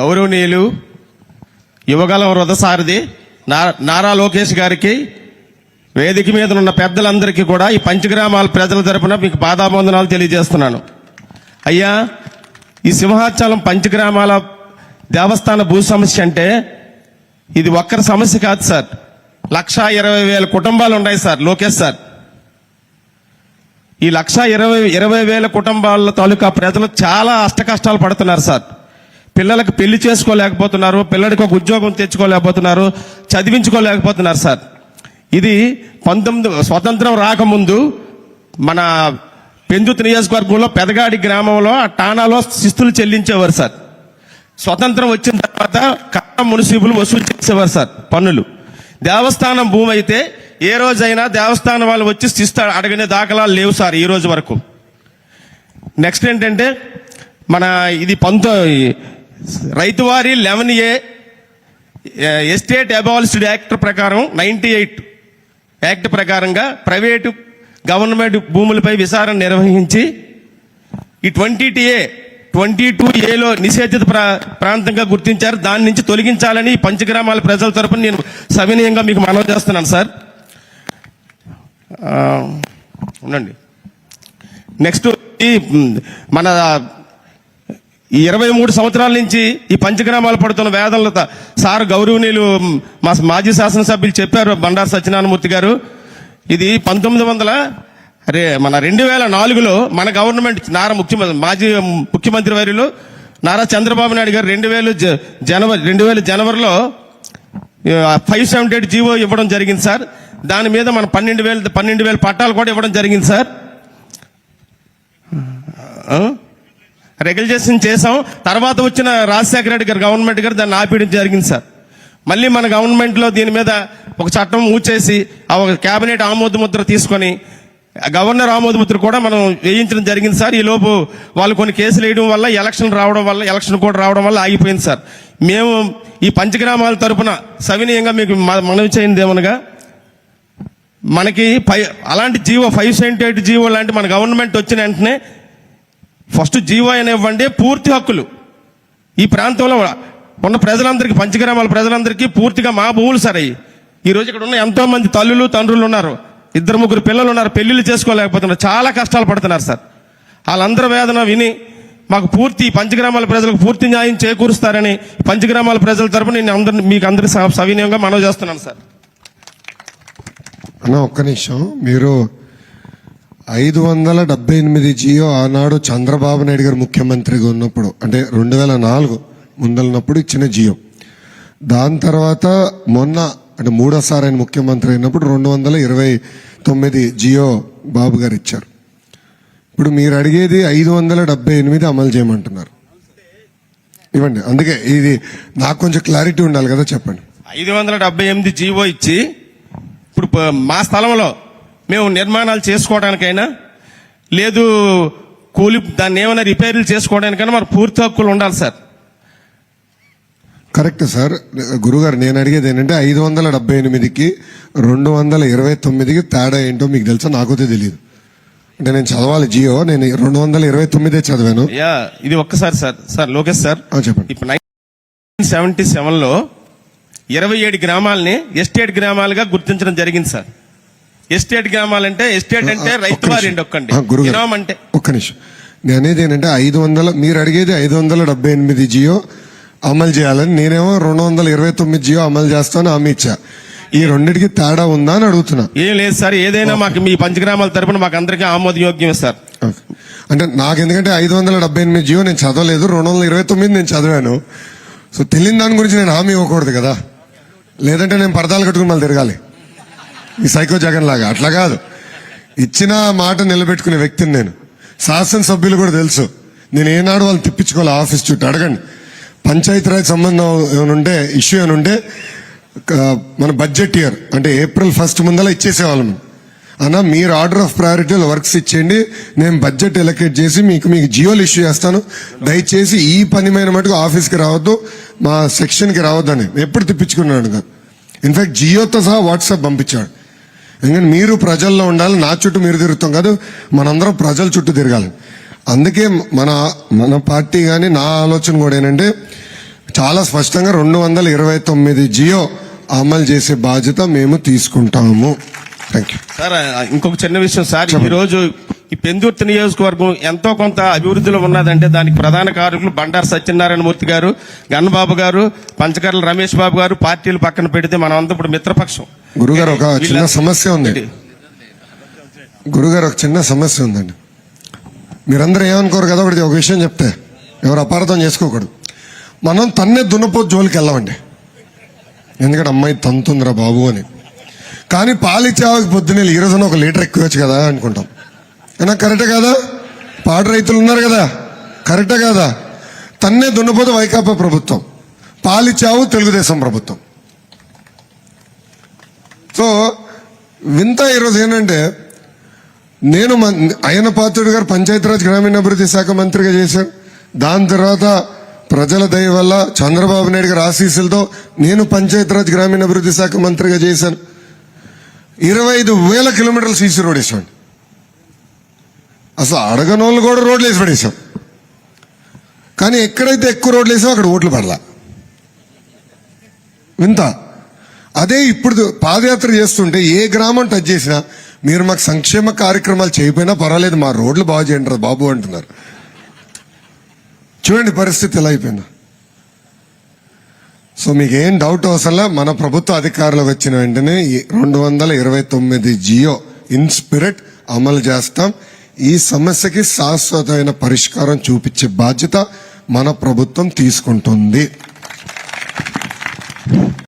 గౌరవనీయులు యువగలం రథసారథి నా- నారా లోకేష్ గారికి వేదిక మీద ఉన్న పెద్దలందరికీ కూడా ఈ పంచగ్రామాల ప్రజల తరపున మీకు పాదాబంధనాలు తెలియజేస్తున్నాను. అయ్యా ఈ సింహాచలం పంచగ్రామాల దేవస్థాన భూ సమస్య అంటే ఇది ఒక్కరి సమస్య కాదు సార్. లక్షా ఇరవై వేల కుటుంబాలు ఉన్నాయి సార్ లోకేష్ సార్. ఈ లక్ష ఇరవై ఇరవై వేల కుటుంబాల తాలూకా ప్రజలు చాలా అష్ట కష్టాలు పడుతున్నారు సార్. పిల్లలకు పెళ్ళి చేసుకోలేకపోతున్నారు పిల్లడికి ఒక ఉద్యోగం తెచ్చుకోలేకపోతున్నారు చదివించుకోలేకపోతున్నారు సార్. ఇది పంతొమ్మిది స్వతంత్రం రాకముందు మన పెందుతు నియోజకవర్గంలో పెదగాడి గ్రామంలో ఆ టానాలో శిస్తులు చెల్లించేవారు సార్. స్వతంత్రం వచ్చిన తర్వాత కట్ట మున్సిపల్ వసూలు చేసేవారు సార్ పన్నులు. దేవస్థానం భూమి అయితే ఏ రోజైనా దేవస్థానం వాళ్ళు వచ్చి శిస్తు అడగనే దాఖలాలు లేవు సార్ ఈ రోజు వరకు. నెక్స్ట్ ఏంటంటే మన ఇది పంతో ryotwari eleven A estate abolished act ప్రకారం నైన్టీ ఎయిట్ యాక్ట్ ప్రకారంగా ప్రైవేటు గవర్నమెంట్ భూములపై విచారణ నిర్వహించి ఈ ట్వంటీ టీఏ ట్వంటీ టూ ఏలో నిషేధిత ప్రా- ప్రాంతంగా గుర్తించారు. దాని నుంచి తొలగించాలని పంచగ్రామాల ప్రజల తరపున నేను సవినయంగా మీకు మనవి చేస్తున్నాను సార్. ఉండండి. నెక్స్ట్ ఈ మన ఈ ఇరవై మూడు సంవత్సరాల నుంచి ఈ పంచగ్రామాలు పడుతున్న వేదనలత సార్ గౌరవనీయులు మా మాజీ శాసనసభ్యులు చెప్పారు బండారు సత్యనారాయణమూర్తి గారు. ఇది పంతొమ్మిది వందల రే మన రెండు వేల నాలుగులో మన గవర్నమెంట్ నారా ముఖ్యమంత్రి మాజీ ముఖ్యమంత్రి వారిలో నారా చంద్రబాబు నాయుడు గారు రెండు వేలు జ- జనవరి రెండు వేల జనవరిలో ఫైవ్ సెవెంటీ ఎయిట్ జీవో ఇవ్వడం జరిగింది సార్. దాని మీద మన పన్నెండు వేలు పన్నెండు వేల పట్టాలు కూడా ఇవ్వడం జరిగింది సార్. రెగ్యులేషన్ చేసాం తర్వాత వచ్చిన రాజశేఖర రెడ్డి గారు గవర్నమెంట్ గారు దాన్ని ఆపేయడం జరిగింది సార్. మళ్ళీ మన గవర్నమెంట్లో దీని మీద ఒక చట్టం ఊచేసి ఆ ఒక క్యాబినెట్ ఆమోద ముద్ర తీసుకొని గవర్నర్ ఆమోద ముద్ర కూడా మనం వేయించడం జరిగింది సార్. ఈ లోపు వాళ్ళు కొన్ని కేసులు వేయడం వల్ల ఎలక్షన్ రావడం వల్ల ఎలక్షన్ కూడా రావడం వల్ల ఆగిపోయింది సార్. మేము ఈ పంచగ్రామాల తరపున సవినీయంగా మీకు మనవి చేయింది ఏమనగా మనకి ఫైవ్ అలాంటి GO five seventy eight GO లాంటి మన గవర్నమెంట్ వచ్చిన వెంటనే ఫస్ట్ జీవో అయినా ఇవ్వండి పూర్తి హక్కులు. ఈ ప్రాంతంలో ఉన్న ప్రజలందరికీ పంచగ్రామాల ప్రజలందరికీ పూర్తిగా మా భూములు సార్. ఈరోజు ఈ రోజు ఇక్కడ ఉన్న ఎంతో మంది తల్లులు తండ్రులు ఉన్నారు. ఇద్దరు ముగ్గురు పిల్లలు ఉన్నారు పెళ్ళిళ్ళు చేసుకోలేకపోతున్నారు. చాలా కష్టాలు పడుతున్నారు సార్. వాళ్ళందరి వేదన విని మాకు పూర్తి పంచగ్రామాల ప్రజలకు పూర్తి న్యాయం చేకూరుస్తారని పంచగ్రామాల ప్రజల తరపున నేను అందరిని మీకు అందరి సవినయంగా మనవి చేస్తున్నాను సార్. అన్న ఒక్క నిమిషం. మీరు ఐదు వందల డెబ్బై ఎనిమిది జియో ఆనాడు చంద్రబాబు నాయుడు గారు ముఖ్యమంత్రిగా ఉన్నప్పుడు అంటే రెండు వేల నాలుగు ముందలనప్పుడు ఇచ్చిన జియో. దాని తర్వాత మొన్న అంటే మూడోసారి ఆయన ముఖ్యమంత్రి అయినప్పుడు రెండు వందల ఇరవై తొమ్మిది జియో బాబు గారు ఇచ్చారు. ఇప్పుడు మీరు అడిగేది ఐదు వందల డెబ్బై ఎనిమిది అమలు చేయమంటున్నారు. ఇవ్వండి అందుకే ఇది నాకు కొంచెం క్లారిటీ ఉండాలి కదా చెప్పండి. ఐదు వందల డెబ్బై ఎనిమిది జియో ఇచ్చి ఇప్పుడు మా స్థలంలో మేము నిర్మాణాలు చేసుకోవడానికైనా లేదు కూలి దాన్ని ఏమైనా రిపేర్లు చేసుకోవడానికైనా మరి పూర్తి హక్కులు ఉండాలి సార్. Correct sir. గురుగారు నేను అడిగేది ఏంటంటే ఐదు వందల డెబ్బై ఎనిమిదికి రెండు వందల ఇరవై తొమ్మిదికి తేడా ఏంటో మీకు తెలుసా? నాకైతే తెలియదు అంటే నేను చదవాలి జియో నేను రెండు వందల ఇరవై తొమ్మిదే చదివాను. యా ఇది ఒక్కసారి సార్. Sir Lokesh sir. చెప్పండి. ఇప్పుడు నైన్టీన్ సెవెంటీ సెవెన్లో ఇరవై ఏడు గ్రామాలని ఎస్టేట్ గ్రామాలుగా గుర్తించడం జరిగింది సార్. ఎస్టేట్ గ్రామాలంటే ఎస్టేట్ అంటే రైతు వారి. ఒక్కండి అంటే ఒక్క నిమిషం. నేను అనేది ఏంటంటే ఐదు వందల మీరు అడిగేది ఐదు వందల డెబ్బై ఎనిమిది జియో అమలు చేయాలని. నేనేమో రెండు వందల ఇరవై తొమ్మిది జియో అమలు చేస్తాను హామీ ఇచ్చా. ఈ రెండింటికి తేడా ఉందా అని అడుగుతున్నా. ఏం లేదు సార్ ఏదైనా మాకు మీ పంచగ్రామాల తరపున మాకు అందరికీ ఆమోదయోగ్యమే సార్. అంటే నాకు ఎందుకంటే ఐదు వందల డెబ్బై ఎనిమిది జియో నేను చదవలేదు రెండు వందల ఇరవై తొమ్మిది నేను చదివాను. సో తెలియని దాని గురించి నేను హామీ ఇవ్వకూడదు కదా. లేదంటే నేను పరదాలు కట్టుకుని మళ్ళీ తిరగాలి. ఈ సైకో జగన్ లాగా అట్లా కాదు. ఇచ్చిన మాట నిలబెట్టుకునే వ్యక్తిని నేను. శాసనసభ్యులు కూడా తెలుసు. నేను ఏనాడు వాళ్ళు తిప్పించుకోవాలి ఆఫీస్ చుట్టూ? అడగండి. పంచాయతీరాజ్ సంబంధం ఏమనుంటే ఇష్యూ ఏమనుంటే మన బడ్జెట్ ఇయర్ అంటే ఏప్రిల్ ఫస్ట్ ముందల ఇచ్చేసేవాళ్ళం. అన్న మీరు ఆర్డర్ ఆఫ్ ప్రయారిటీలో వర్క్స్ ఇచ్చేయండి. నేను బడ్జెట్ ఎలకేట్ చేసి మీకు మీకు జియోలు ఇష్యూ చేస్తాను. దయచేసి ఈ పనిమైన మటుకు ఆఫీస్కి రావద్దు. మా సెక్షన్కి రావద్దని. ఎప్పుడు తిప్పించుకున్నాడు? ఇన్ఫాక్ట్ జియోతో సహా వాట్సాప్ పంపించాడు. ఎందుకంటే మీరు ప్రజల్లో ఉండాలి నా చుట్టూ మీరు తిరుగుతాం కాదు మనందరం ప్రజల చుట్టూ తిరగాలి. అందుకే మన మన పార్టీ కానీ నా ఆలోచన కూడా ఏంటంటే చాలా స్పష్టంగా రెండు వందల ఇరవై తొమ్మిది జియో అమలు చేసే బాధ్యత మేము తీసుకుంటాము. థ్యాంక్ యూ సార్ ఇంకొక చిన్న విషయం సార్ ఈ రోజు ఈ పెందుర్తి నియోజకవర్గం ఎంతో కొంత అభివృద్ధిలో ఉన్నదంటే దానికి ప్రధాన కారకులు బండారు సత్యనారాయణ మూర్తి గారు గన్నబాబు గారు పంచకర్ల రమేష్ బాబు గారు పార్టీలు పక్కన పెడితే మనం అంతా ఇప్పుడు మిత్రపక్షం. గురుగారు ఒక చిన్న సమస్య ఉంది. గురుగారు ఒక చిన్న సమస్య ఉందండి. మీరందరూ ఏమనుకోరు కదా ఒకటి ఒక విషయం చెప్తే. ఎవరు అపార్థం చేసుకోకూడదు. మనం తన్నే దున్నపోతు జోలికి వెళ్ళమండి. ఎందుకంటే అమ్మాయి తంతుందిరా బాబు అని. కానీ పాలిచ్చావకి పొద్దునే ఈ రోజున ఒక లీటర్ ఎక్కువచ్చు కదా అనుకుంటాం. అయినా కరెక్టే కదా? పాడి రైతులు ఉన్నారు కదా? కరెక్టే కదా? తన్నే దున్నపోతు వైకాపా ప్రభుత్వం. పాలిచ్చావు తెలుగుదేశం ప్రభుత్వం సో వింత ఈరోజు ఏంటంటే నేను మన్- అయ్యన పాత్రుడు గారు పంచాయతీరాజ్ గ్రామీణాభివృద్ధి శాఖ మంత్రిగా చేశాను దాని తర్వాత ప్రజల దయ వల్ల చంద్రబాబు నాయుడు గారి ఆశీస్సులతో నేను పంచాయతీరాజ్ గ్రామీణాభివృద్ధి శాఖ మంత్రిగా చేశాను. ఇరవై ఐదు వేల కిలోమీటర్లు సీసీ రోడ్ వేసాం అసలు అడగనోళ్ళు కూడా రోడ్లు వేసి పడేసాం కానీ ఎక్కడైతే ఎక్కువ రోడ్లు వేసామో అక్కడ ఓట్లు పడలా. వింత. అదే ఇప్పుడు పాదయాత్ర చేస్తుంటే ఏ గ్రామం టచ్ చేసినా మీరు మాకు సంక్షేమ కార్యక్రమాలు చేయకపోయినా పర్వాలేదు మా రోడ్లు బాగు చేయండి బాబు అంటున్నారు. చూడండి పరిస్థితి ఎలా అయిపోయిందా. సో మీకు ఏం డౌట్ అవసరంలా మన ప్రభుత్వ అధికారులు వచ్చిన వెంటనే రెండు వందల ఇరవై తొమ్మిది జియో ఇన్స్పిరిట్ అమలు చేస్తాం. ఈ సమస్యకి శాశ్వతమైన పరిష్కారం చూపించే బాధ్యత మన ప్రభుత్వం తీసుకుంటుంది.